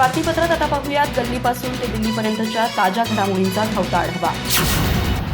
बातमीपत्रात आता पाहूयात. गल्लीपासून ते दिल्लीपर्यंतच्या ताज्या घडामोडींचा धावता आढावा.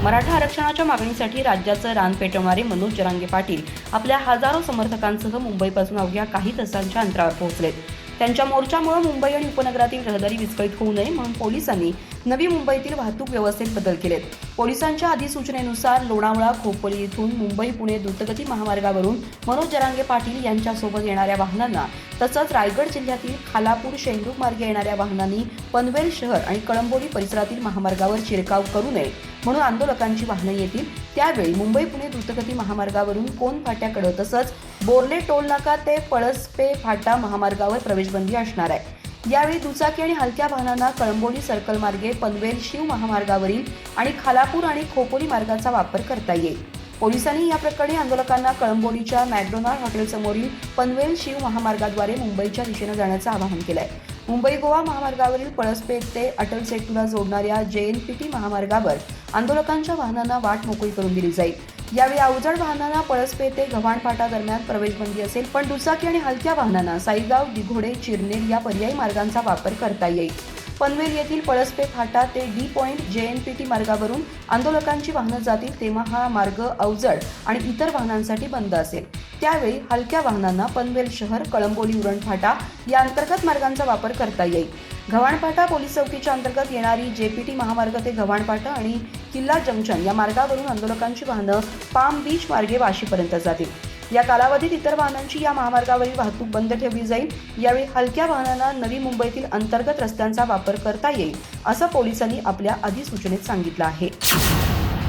मराठा आरक्षणाच्या मागणीसाठी राज्याचं रान पेटवणारे मनोज जरांगे पाटील आपल्या हजारो समर्थकांसह मुंबईपासून अवघ्या काही तासांच्या अंतरावर पोहोचलेत. त्यांच्या मोर्चामुळे मुंबई आणि उपनगरातील रहदारी विस्कळीत होऊ नये म्हणून पोलिसांनी नवी मुंबईतील वाहतूक व्यवस्थेत बदल केलेत. पोलिसांच्या अधिसूचनेनुसार लोणावळा खोपोली इथून मुंबई पुणे द्रुतगती महामार्गावरून मनोज जरांगे पाटील यांच्यासोबत येणाऱ्या वाहनांना तसंच रायगड जिल्ह्यातील खालापूर शेंडूक मार्गे येणाऱ्या वाहनांनी पनवेल शहर आणि कळंबोली परिसरातील महामार्गावर शिरकाव करू नये म्हणून आंदोलकांची वाहनं येतील. त्यावेळी मुंबई पुणे द्रुतगती महामार्गावरून कोण फाट्या कडं तसंच बोर्ले टोल नाका ते पळसपे फाटा महामार्गावर प्रवेशबंदी असणार आहे. यावेळी दुचाकी आणि हलक्या वाहनांना कळंबोली सर्कल मार्गे पनवेल शिव महामार्गावरील आणि खालापूर आणि खोपोली मार्गाचा वापर करता येईल. पोलिसांनी या प्रकरणी आंदोलकांना कळंबोलीच्या मॅकडोनाल्ड हॉटेलसमोरील पनवेल शिव महामार्गाद्वारे मुंबईच्या दिशेनं जाण्याचं आवाहन केलं आहे मुंबई गोवा महामार्गावरील पळसपेठ ते अटल सेतूला जोडणाऱ्या जे एन पी टी महामार्गावर आंदोलकांच्या वाहनांना वाट मोकळी करून दिली जाईल. यावेळी अवजड वाहनांना पळसपे ते गव्हाणपाटा दरम्यान प्रवेशबंदी असेल पण दुचाकी आणि हलक्या वाहनांना साईगाव दिघोडे चिरनेर या पर्यायी मार्गांचा वापर करता येईल. पनवेल येथील पळसपे फाटा ते D point J N P T मार्गावरून आंदोलकांची वाहनं जातील तेव्हा हा मार्ग अवजड आणि इतर वाहनांसाठी बंद असेल. त्यावेळी हलक्या वाहनांना पनवेल शहर कळंबोली उरण फाटा या अंतर्गत मार्गांचा वापर करता येईल. घवाणपाटा पोलीस चौकीच्या अंतर्गत येणारी जेपीटी महामार्ग ते घवाणपाटा आणि किल्ला जंक्शन या मार्गावरून आंदोलकांची वाहनं पाम बीच मार्गे वाशीपर्यंत जातील. या कालावधीत इतर वाहनांची या महामार्गावरील वाहतूक बंद ठेवली जाईल. यावेळी हलक्या वाहनांना नवी मुंबईतील अंतर्गत रस्त्यांचा वापर करता येईल असं पोलिसांनी आपल्या अधिसूचनेत सांगितलं आहे.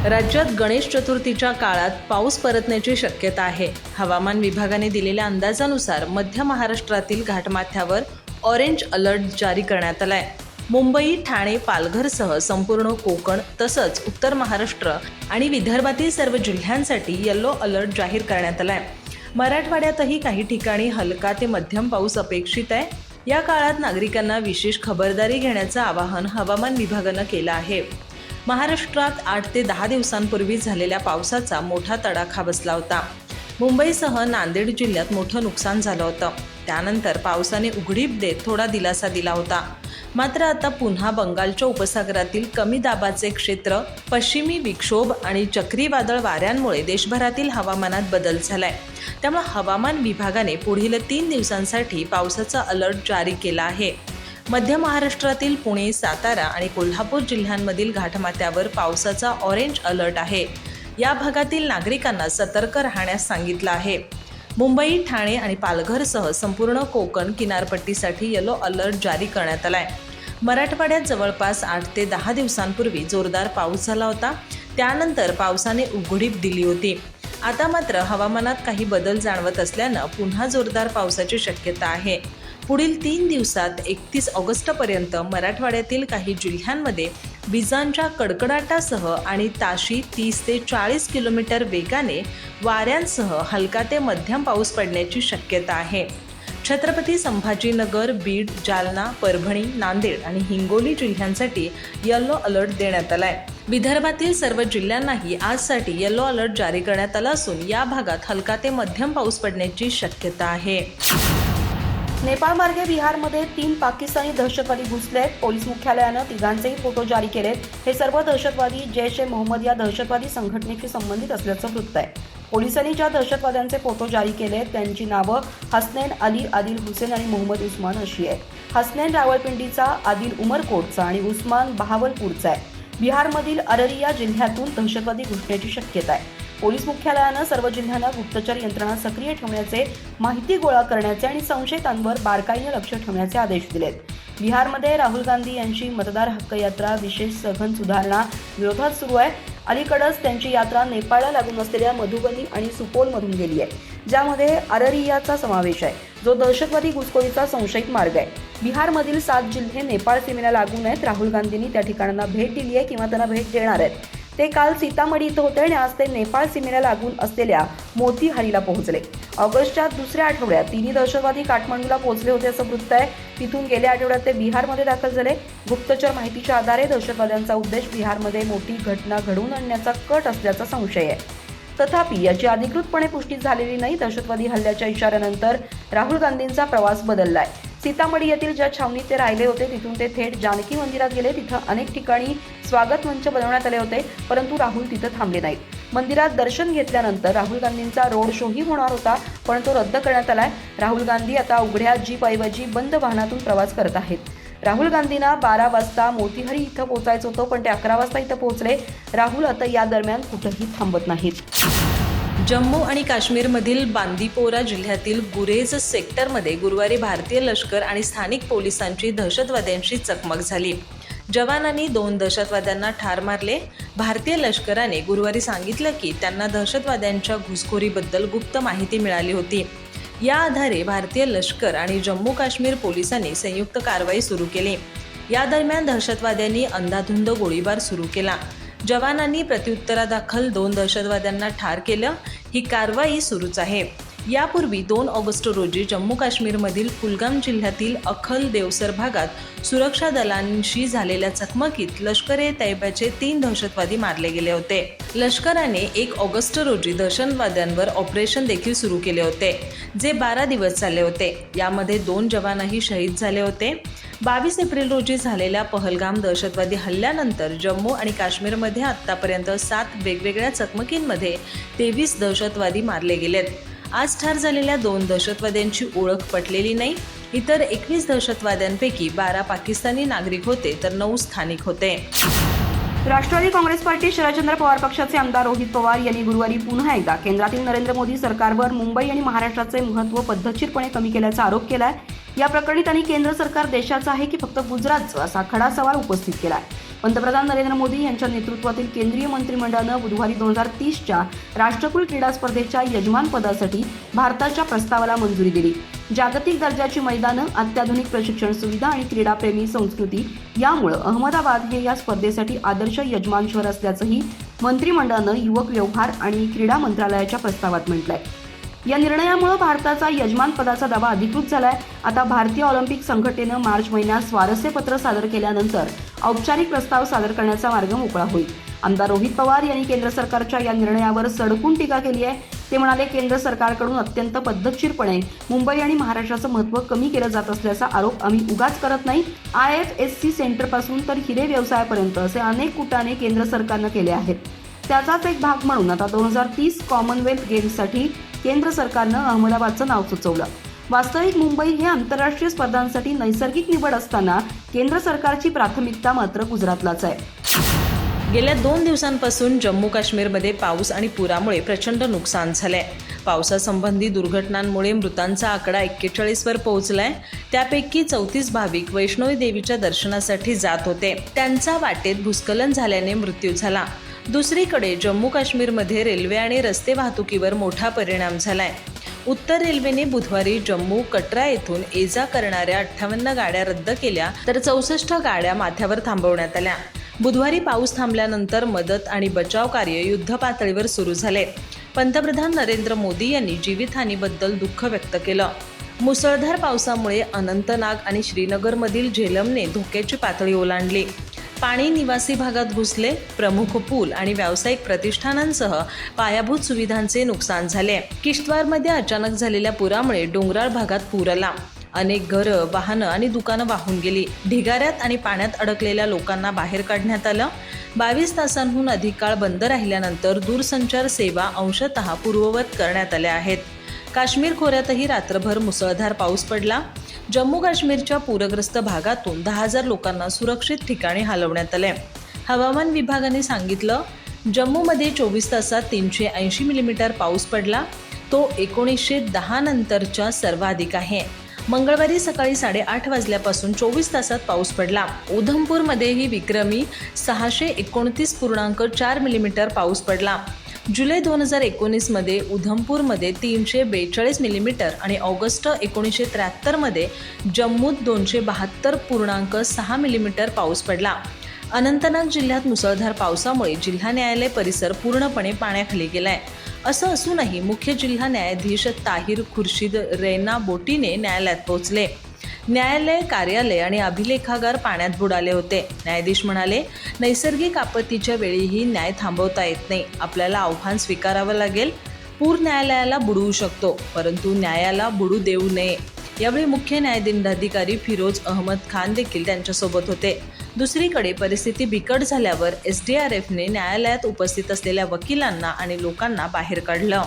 राज्यात गणेश चतुर्थीच्या काळात पाऊस परतण्याची शक्यता आहे. हवामान विभागाने दिलेल्या अंदाजानुसार मध्य महाराष्ट्रातील घाटमाथ्यावर ऑरेंज अलर्ट जारी करण्यात आलाय. मुंबई ठाणे पालघरसह संपूर्ण कोकण तसंच उत्तर महाराष्ट्र आणि विदर्भातील सर्व जिल्ह्यांसाठी येल्लो अलर्ट जाहीर करण्यात आलाय. मराठवाड्यातही काही ठिकाणी हलका ते मध्यम पाऊस अपेक्षित आहे. या काळात नागरिकांना विशेष खबरदारी घेण्याचं आवाहन हवामान विभागानं केलं आहे. महाराष्ट्रात आठ ते दहा दिवसांपूर्वी झालेल्या पावसाचा मोठा तडाखा बसला होता. मुंबईसह नांदेड जिल्ह्यात मोठं नुकसान झालं होतं. त्यानंतर पावसाने उघडीप देत थोडा दिलासा दिला होता. मात्र आता पुन्हा बंगालच्या उपसागरातील कमी दाबाचे क्षेत्र पश्चिमी विक्षोभ आणि चक्रीवादळ वाऱ्यांमुळे देशभरातील हवामानात बदल झालाय. त्यामुळे हवामान विभागाने पुढील तीन दिवसांसाठी पावसाचा अलर्ट जारी केला आहे. मध्य महाराष्ट्रातील पुणे सातारा आणि कोल्हापूर जिल्ह्यांमधील घाटमाथ्यावर पावसाचा ऑरेंज अलर्ट आहे. या भागातील नागरिकांना सतर्क राहण्यास सांगितलं आहे. मुंबई ठाणे आणि पालघरसह संपूर्ण कोकण किनारपट्टीसाठी येलो अलर्ट जारी करण्यात आलाय. मराठवाड्यात जवळपास आठ ते दहा दिवसांपूर्वी जोरदार पाऊस झाला होता. त्यानंतर पावसाने उघडीप दिली होती. आता मात्र हवामानात काही बदल जाणवत असल्यानं पुन्हा जोरदार पावसाची शक्यता आहे. पुढील तीन दिवसात एकतीस ऑगस्टपर्यंत मराठवाड्यातील काही जिल्ह्यांमध्ये विजांच्या कडकडाटासह आणि ताशी तीस ते चाळीस किलोमीटर वेगाने वाऱ्यांसह हलका ते मध्यम पाऊस पडण्याची शक्यता आहे. छत्रपती संभाजीनगर बीड जालना परभणी नांदेड आणि हिंगोली जिल्ह्यांसाठी येलो अलर्ट देण्यात आलाय. विदर्भातील सर्व जिल्ह्यांनाही आजसाठी येलो अलर्ट जारी करण्यात आला असून या भागात हलका ते मध्यम पाऊस पडण्याची शक्यता आहे. नेपाळमार्गे बिहारमध्ये तीन पाकिस्तानी दहशतवादी घुसले आहेत. पोलीस मुख्यालयानं तिघांचेही फोटो जारी केलेत. हे सर्व दहशतवादी जैश ए मोहम्मद या दहशतवादी संघटनेशी संबंधित असल्याचं वृत्त आहे. पोलिसांनी ज्या दहशतवाद्यांचे फोटो जारी केले आहेत त्यांची नावं हसनैन अली आदिल हुसेन आणि मोहम्मद उस्मान अशी आहेत. हसनैन रावळपिंडीचा आदिल उमरकोटचा आणि उस्मान बहावलपूरचा आहे. बिहारमधील अररिया जिल्ह्यातून दहशतवादी घुसण्याची शक्यता आहे. पोलीस मुख्यालयानं सर्व जिल्ह्यांना गुप्तचर यंत्रणा सक्रिय ठेवण्याचे माहिती गोळा करण्याचे आणि संशयितांवर बारकाईने लक्ष ठेवण्याचे आदेश दिलेत. बिहारमध्ये राहुल गांधी यांची मतदार हक्क यात्रा विशेष सघन सुधारणा विरोधात सुरू आहे. अलीकडंच त्यांची यात्रा नेपाळला लागून असलेल्या मधुबनी आणि सुपोलमधून गेली आहे ज्यामध्ये अररियाचा समावेश आहे जो दहशतवादी घुसखोरीचा संशयित मार्ग आहे. बिहारमधील सात जिल्हे नेपाळ सीमेला लागून आहेत. राहुल गांधींनी त्या ठिकाणांना भेट दिली आहे किंवा त्यांना भेट देणार आहेत. ते काल सीतामढी इथं होते आणि आज ते नेपाळ सीमेला लागून असलेल्या मोतीहारीला पोहोचले. ऑगस्टच्या दुसऱ्या आठवड्यात तिन्ही दहशतवादी काठमांडूला पोहोचले होते असं वृत्त आहे. तिथून गेल्या आठवड्यात ते बिहारमध्ये दाखल झाले. गुप्तचर माहितीच्या आधारे दहशतवाद्यांचा उद्देश बिहारमध्ये मोठी घटना घडवून आणण्याचा कट असल्याचा संशय आहे. तथापि याची अधिकृतपणे पुष्टी झालेली नाही. दहशतवादी हल्ल्याच्या इशाऱ्यानंतर राहुल गांधींचा प्रवास बदललाय. सीतामढी येथील ज्या छावणीत ते राहिले होते तिथून ते थेट जानकी मंदिरात गेले. तिथं अनेक ठिकाणी स्वागत मंच बनवण्यात आले होते परंतु राहुल तिथं थांबले नाहीत. मंदिरात दर्शन घेतल्यानंतर राहुल गांधींचा रोड शोही होणार होता पण तो रद्द करण्यात आलाय. राहुल गांधी आता उघड्या जीपऐवजी बंद वाहनातून प्रवास करत आहेत. राहुल गांधींना बारा वाजता मोतीहारी इथं पोहोचायचं होतं पण ते अकरा वाजता इथं पोहोचले. राहुल आता या दरम्यान कुठंही थांबत नाहीत. जम्मू आणि काश्मीरमधील बांदीपोरा जिल्ह्यातील गुरेज सेक्टरमध्ये गुरुवारी भारतीय लष्कर आणि स्थानिक पोलिसांची दहशतवाद्यांशी चकमक झाली. जवानांनी दोन दहशतवाद्यांना ठार मारले. भारतीय लष्कराने गुरुवारी सांगितलं की त्यांना दहशतवाद्यांच्या घुसखोरीबद्दल गुप्त माहिती मिळाली होती. या आधारे भारतीय लष्कर आणि जम्मू काश्मीर पोलिसांनी संयुक्त कारवाई सुरू केली. या दरम्यान दहशतवाद्यांनी अंधाधुंद गोळीबार सुरू केला. जवानांनी प्रत्युत्तरादाखल दोन दहशतवाद्यांना ठार केलं. ही कारवाई सुरूच आहे. यापूर्वी दोन ऑगस्ट रोजी जम्मू काश्मीरमधील कुलगाम जिल्ह्यातील अखल देवसर भागात सुरक्षा दलांशी झालेल्या चकमकीत लष्कर ए तैब्याचे तीन दहशतवादी मारले गेले होते. लष्कराने एक ऑगस्ट रोजी दहशतवाद्यांवर ऑपरेशन देखील सुरू केले होते जे बारा दिवस चालले होते. यामध्ये दोन जवानही शहीद झाले होते. बावीस एप्रिल रोजी झालेल्या पहलगाम दहशतवादी हल्ल्यानंतर जम्मू आणि काश्मीरमध्ये आत्तापर्यंत सात वेगवेगळ्या चकमकींमध्ये तेवीस दहशतवादी मारले गेलेत. आज ठार झालेल्या दोन दहशतवाद्यांची ओळख पटलेली नाही. इतर एकवीस दहशतवाद्यांपैकी बारा पाकिस्तानी नागरिक होते तर नऊ स्थानिक होते. राष्ट्रवादी काँग्रेस पार्टी शरदचंद्र पवार पक्षाचे आमदार रोहित पवार यांनी गुरुवारी पुन्हा एकदा केंद्रातील नरेंद्र मोदी सरकारवर मुंबई आणि महाराष्ट्राचे महत्त्व पद्धतशीरपणे कमी केल्याचा आरोप केलाय. या प्रकरणी त्यांनी केंद्र सरकार देशाचं आहे की फक्त गुजरातचं असा खडा सवाल उपस्थित केलाय. पंतप्रधान नरेंद्र मोदी यांच्या नेतृत्वातील केंद्रीय मंत्रिमंडळानं बुधवारी दोन हजार तीसच्या राष्ट्रकुल क्रीडा स्पर्धेच्या यजमानपदासाठी भारताच्या प्रस्तावाला मंजुरी दिली. जागतिक दर्जाची मैदानं अत्याधुनिक प्रशिक्षण सुविधा आणि क्रीडाप्रेमी संस्कृती यामुळं अहमदाबाद हे या स्पर्धेसाठी आदर्श यजमान शहर असल्याचंही मंत्रिमंडळानं युवक व्यवहार आणि क्रीडा मंत्रालयाच्या प्रस्तावात म्हटलंय. या निर्णयामुळे भारताचा यजमानपदाचा दावा अधिकृत झालाय. आता भारतीय ऑलिम्पिक संघटनेनं मार्च महिन्यात स्वारस्यपत्र सादर केल्यानंतर औपचारिक प्रस्ताव सादर करण्याचा मार्ग मोकळा होईल. आमदार रोहित पवार यांनी केंद्र सरकारच्या या निर्णयावर सडकून टीका केली आहे. ते म्हणाले केंद्र सरकारकडून अत्यंत पद्धतशीरपणे मुंबई आणि महाराष्ट्राचं महत्त्व कमी केलं जात असल्याचा आरोप आम्ही उगाच करत नाही. आय एफ एस सी सेंटरपासून तर हिरे व्यवसायापर्यंत असे अनेक कुटाने केंद्र सरकारनं केले आहेत. त्याचाच एक भाग म्हणून आता दोन हजार तीस कॉमनवेल्थ गेम्ससाठी केंद्र सरकारनं अहमदाबादचं नाव सुचवलं. वास्तविक मुंबई हे आंतरराष्ट्रीय स्पर्धांसाठी नैसर्गिक निवड असताना केंद्र सरकारची प्राथमिकता मात्र गुजरातलाच आहे. गेल्या दोन दिवसांपासून जम्मू काश्मीरमध्ये पाऊस आणि पुरामुळे प्रचंड नुकसान झालंय. पावसासंबंधी दुर्घटनांमुळे मृतांचा आकडा एक्केचाळीसवर पोहोचलाय. त्यापैकी चौतीस भाविक वैष्णवी देवीच्या दर्शनासाठी जात होते. त्यांचा वाटेत भूस्खलन झाल्याने मृत्यू झाला. दुसरीकडे जम्मू काश्मीरमध्ये रेल्वे आणि रस्ते वाहतुकीवर मोठा परिणाम झालाय. उत्तर रेल्वेने बुधवारी जम्मू कटरा येथून ये जा करणाऱ्या अठ्ठावन्न गाड्या रद्द केल्या तर चौसष्ट गाड्या माथ्यावर थांबवण्यात आल्या. बुधवारी पाऊस थांबल्यानंतर मदत आणि बचाव कार्य युद्धपातळीवर सुरू झाले. पंतप्रधान नरेंद्र मोदी यांनी जीवितहानीबद्दल दुःख व्यक्त केलं. मुसळधार पावसामुळे अनंतनाग आणि श्रीनगरमधील झेलमने धोक्याची पातळी ओलांडली. पाणी निवासी भागात घुसले प्रमुख पूल आणि व्यावसायिक प्रतिष्ठानांसह पायाभूत सुविधांचे नुकसान झाले. किश्तवारमध्ये अचानक झालेल्या पुरामुळे डोंगराळ भागात पूर आला. अनेक घरं वाहनं आणि दुकानं वाहून गेली. ढिगाऱ्यात आणि पाण्यात अडकलेल्या लोकांना बाहेर काढण्यात आलं. बावीस तासांहून अधिक काळ बंद राहिल्यानंतर दूरसंचार सेवा अंशतः पूर्ववत करण्यात आल्या आहेत. काश्मीर खोऱ्यातही रात्रभर मुसळधार पाऊस पडला. जम्मू काश्मीरच्या पूरग्रस्त भागातून दहा हजार लोकांना सुरक्षित ठिकाणी हलवण्यात आले. हवामान विभागाने सांगितलं जम्मूमध्ये चोवीस तासात तीनशे ऐंशी मिलीमीटर पाऊस पडला. तो एकोणीसशे दहा नंतरच्या सर्वाधिक आहे. मंगळवारी सकाळी साडेआठ वाजल्यापासून चोवीस तासात पाऊस पडला. उधमपूरमध्येही विक्रमी सहाशे एकोणतीस पूर्णांक चार मिलीमीटर पाऊस पडला. जुलै दोन हजार एकोणीसमध्ये उधमपूरमध्ये तीनशे बेचाळीस मिलीमीटर आणि ऑगस्ट एकोणीसशे त्र्याहत्तरमध्ये जम्मूत दोनशे बहात्तर पूर्णांक सहा मिलीमीटर पाऊस पडला. अनंतनाग जिल्ह्यात मुसळधार पावसामुळे जिल्हा न्यायालय परिसर पूर्णपणे पाण्याखाली गेलाय. असं असूनही मुख्य जिल्हा न्यायाधीश ताहिर खुर्शीद रैना बोटीने न्यायालयात पोहोचले. न्यायालय कार्यालय आणि अभिलेखागार पाण्यात बुडाले होते. न्यायाधीश म्हणाले नैसर्गिक आपत्तीच्या वेळीही न्याय थांबवता येत नाही. आपल्याला आव्हान स्वीकारावं लागेल. पूर न्यायालयाला बुडवू शकतो परंतु न्यायाला बुडू देऊ नये. यावेळी मुख्य न्यायदंडाधिकारी फिरोज अहमद खान देखील त्यांच्यासोबत होते. दुसरीकडे परिस्थिती बिकट झाल्यावर एस डी आर एफने न्यायालयात उपस्थित असलेल्या वकिलांना आणि लोकांना बाहेर काढलं.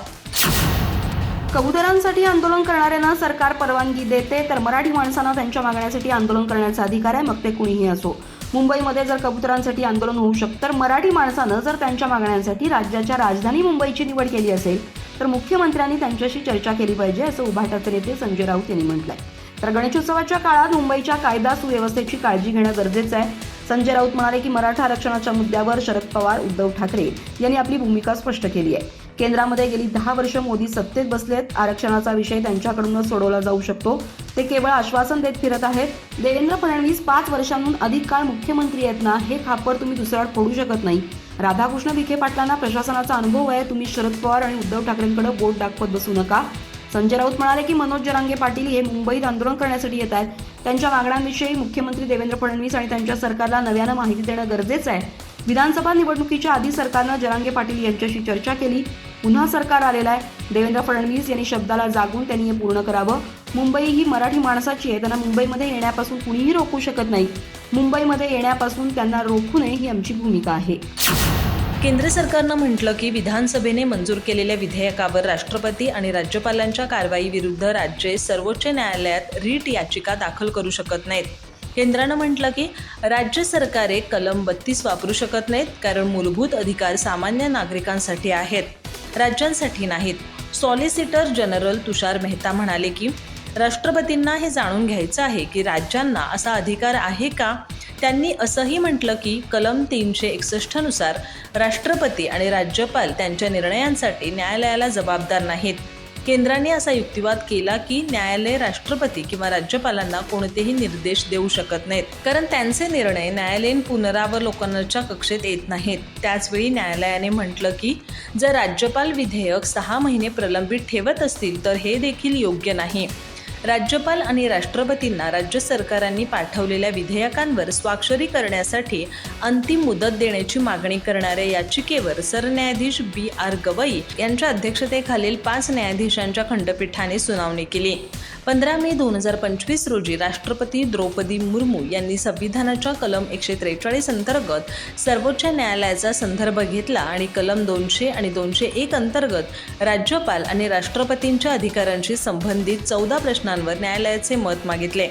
कबुतरांसाठी आंदोलन करणाऱ्यांना सरकार परवानगी देते तर मराठी माणसांना त्यांच्या मागण्यासाठी आंदोलन करण्याचा अधिकार आहे मग ते कुणीही असो. मुंबईमध्ये जर कबुतरांसाठी आंदोलन होऊ शकतं तर मराठी माणसानं जर त्यांच्या मागण्यांसाठी राज्याच्या राजधानी मुंबईची निवड केली असेल तर मुख्यमंत्र्यांनी त्यांच्याशी चर्चा केली पाहिजे असं उभाटाचे नेते संजय राऊत यांनी म्हटलंय. तर गणेशोत्सवाच्या काळात मुंबईच्या कायदा सुव्यवस्थेची काळजी घेणं गरजेचं आहे. संजय राऊत म्हणाले की मराठा आरक्षणाच्या मुद्द्यावर शरद पवार उद्धव ठाकरे यांनी आपली भूमिका स्पष्ट केली आहे. केंद्रामध्ये गेली दहा वर्ष मोदी सत्तेत बसलेत. आरक्षणाचा विषय त्यांच्याकडूनच सोडवला जाऊ शकतो. ते केवळ आश्वासन देत फिरत आहेत. देवेंद्र फडणवीस पाच वर्षांहून अधिक काळ मुख्यमंत्री आहेत ना हे खापर तुम्ही दुसऱ्यावर फोडू शकत नाही. राधाकृष्ण विखे पाटलांना प्रशासनाचा अनुभव आहे. तुम्ही शरद पवार आणि उद्धव ठाकरेंकडे बोट दाखवत बसू नका. संजय राऊत म्हणाले की मनोज जरांगे पाटील हे मुंबईत आंदोलन करण्यासाठी येत आहेत. त्यांच्या मागण्यांविषयी मुख्यमंत्री देवेंद्र फडणवीस आणि त्यांच्या सरकारला नव्यानं माहिती देणं गरजेचं आहे. विधानसभा निवडणुकीच्या आधी सरकारनं जरांगे पाटील यांच्याशी चर्चा केली. पुन्हा सरकार आलेलं आहे. देवेंद्र फडणवीस यांनी शब्दाला जागून त्यांनी हे पूर्ण करावं. मुंबई ही मराठी माणसाची आहे. त्यांना मुंबईमध्ये येण्यापासून कुणीही रोखू शकत नाही. मुंबईमध्ये येण्यापासून त्यांना रोखू नये ही आमची भूमिका आहे. केंद्र सरकारनं म्हटलं की विधानसभेने मंजूर केलेल्या विधेयकावर राष्ट्रपती आणि राज्यपालांच्या कारवाईविरुद्ध राज्ये सर्वोच्च न्यायालयात रीट याचिका दाखल करू शकत नाहीत. केंद्रानं म्हटलं की राज्य सरकारे कलम बत्तीस वापरू शकत नाहीत कारण मूलभूत अधिकार सामान्य नागरिकांसाठी आहेत. राज्यांसाठी नाहीत. सॉलिसिटर जनरल तुषार मेहता म्हणाले की राष्ट्रपतींना हे जाणून घ्यायचं आहे की राज्यांना असा अधिकार आहे का? त्यांनी असंही म्हटलं की कलम तीनशे एकसष्टनुसार राष्ट्रपती आणि राज्यपाल त्यांच्या निर्णयांसाठी न्यायालयाला जबाबदार नाहीत. केंद्राने असा युक्तिवाद केला की न्यायालय राष्ट्रपती किंवा राज्यपालांना कोणतेही निर्देश देऊ शकत नाहीत. कारण त्यांचे निर्णय न्यायालयीन पुनरावलोकनाच्या कक्षेत येत नाहीत. त्याचवेळी न्यायालयाने म्हटलं की जर राज्यपाल विधेयक सहा महिने प्रलंबित ठेवत असतील तर हे देखील योग्य नाही. राज्यपाल आणि राष्ट्रपतींना राज्य सरकारांनी पाठवलेल्या विधेयकांवर स्वाक्षरी करण्यासाठी अंतिम मुदत देण्याची मागणी करणाऱ्या याचिकेवर सरन्यायाधीश बी आर गवई यांच्या अध्यक्षतेखालील पाच न्यायाधीशांच्या खंडपीठाने सुनावणी केली. पंधरा मे दोन हजार पंचवीस रोजी राष्ट्रपती द्रौपदी मुर्मू यांनी संविधानाच्या कलम एकशे त्रेचाळीस अंतर्गत सर्वोच्च न्यायालयाचा संदर्भ घेतला आणि कलम दोनशे आणि दोनशे एक अंतर्गत राज्यपाल आणि राष्ट्रपतींच्या अधिकारांशी संबंधित चौदा प्रश्न प्रश्नांवर न्यायालयाचे मत मागितले.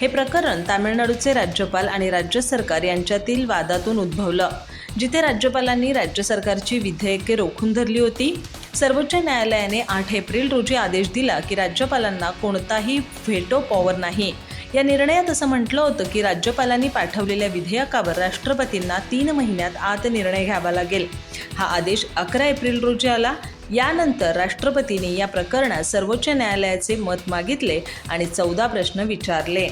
हे प्रकरण तामिळनाडूचे राज्यपाल आणि राज्य सरकार यांच्यातील वादातून उद्भवलं. जिथे राज्यपालांनी राज्य सरकारची विधेयके रोखून धरली होती सर्वोच्च न्यायालयाने आठ एप्रिल रोजी आदेश दिला की राज्यपालांना कोणताही व्हेटो पॉवर नाही. या निर्णयात असं म्हटलं होतं की राज्यपालांनी पाठवलेल्या विधेयकावर राष्ट्रपतींना तीन महिन्यात आत निर्णय घ्यावा लागेल. हा आदेश अकरा एप्रिल रोजी आला यानंतर राष्ट्रपतींनी या प्रकरणात सर्वोच्च न्यायालयाचे मत मागितले आणि चौदा प्रश्न विचारले.